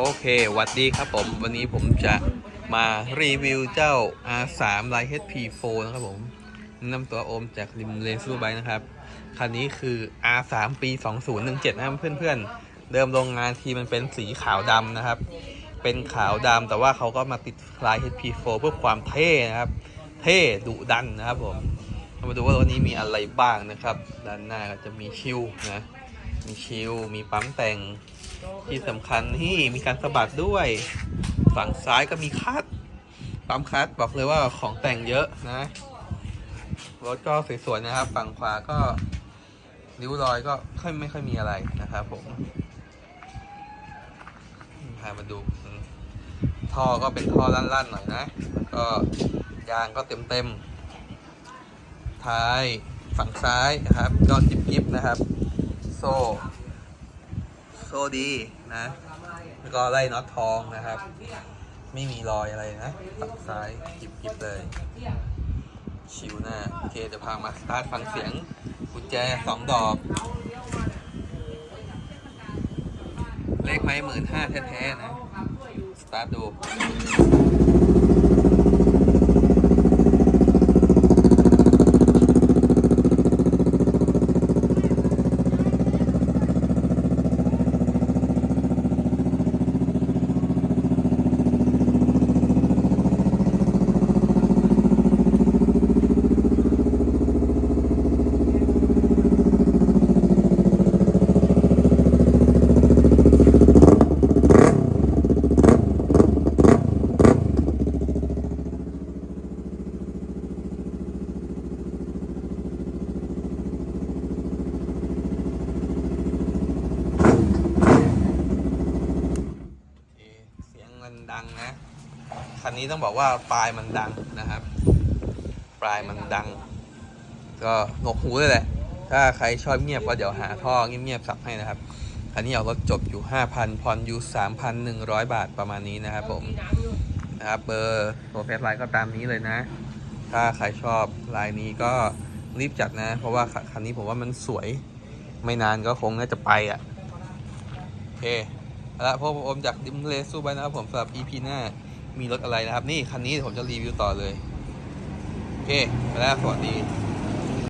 โอเควัดดีครับผม วันนี้ผมจะมารีวิวเจ้า R3 Lite HP4 นะครับผมนำตัวโอมจากริมเลซูไบนะครับ คันนี้คือ R3 ปี 2017 นะครับเพื่อนๆ เดิมโรงงานทีมันเป็นสีขาวดำนะครับ เป็นขาวดำแต่ว่าเขาก็มาติดลาย HP4 เพื่อความเท่นะครับ เท่ดุดันนะครับผมเรามาดูว่ารถนี้มีอะไรบ้างนะครับ ด้านหน้าก็จะมีชิวนะ มีชิลมีปั๊มแต่ง ที่สำคัญที่มีการสะบัดด้วย ฝั่งซ้ายก็มีคัดปั๊มคัดบอกเลยว่าของแต่งเยอะนะ รถก็สวยๆนะครับ ฝั่งขวาก็ริ้วรอยก็ค่อยไม่ค่อยมีอะไรนะครับผมพามาดู ท่อก็เป็นท่อลั่นๆหน่อยนะแล้วก็ยางก็เต็มๆท้ายฝั่งซ้ายนะครับก็จิบๆนะครับ โซ่ โซ่ดีนะแล้วก็ไล่น็อตทองนะครับ ไม่มีรอยอะไรนะฝั่งซ้ายจิบจิบเลย ชิวหน้าโอเคเดี๋ยวพามาสตาร์ทฟังเสียงกุญแจสองดอกเลขไม้หมื่นห้าแท้ๆนะ สตาร์ทดู โอเคเสียงมันดังนะ คันนี้ต้องบอกว่าปลายมันดังนะครับ ปลายมันดัง ก็หนวกหูเลยแหละ ถ้าใครชอบเงียบก็เดี๋ยวหาท่อเงียบๆสับให้นะครับคันนี้เอารถจบอยู่ 5,000ผ่อนอยู่ 3,100 บาทประมาณนี้นะครับผมนะครับเบอร์ตัวเฟซไลน์ก็ตามนี้เลยนะ ถ้าใครชอบลายนี้ก็รีบจัดนะ เพราะว่าคันนี้ผมว่ามันสวย ไม่นานก็คงน่าจะไปอะ โอเคเอาละพบกับผมจากดิมเลสู้ไปนะครับผมสำหรับ EP หน้า มีรถอะไรนะครับ นี่คันนี้ผมจะรีวิวต่อเลย โอเคไปแล้วสวัสดี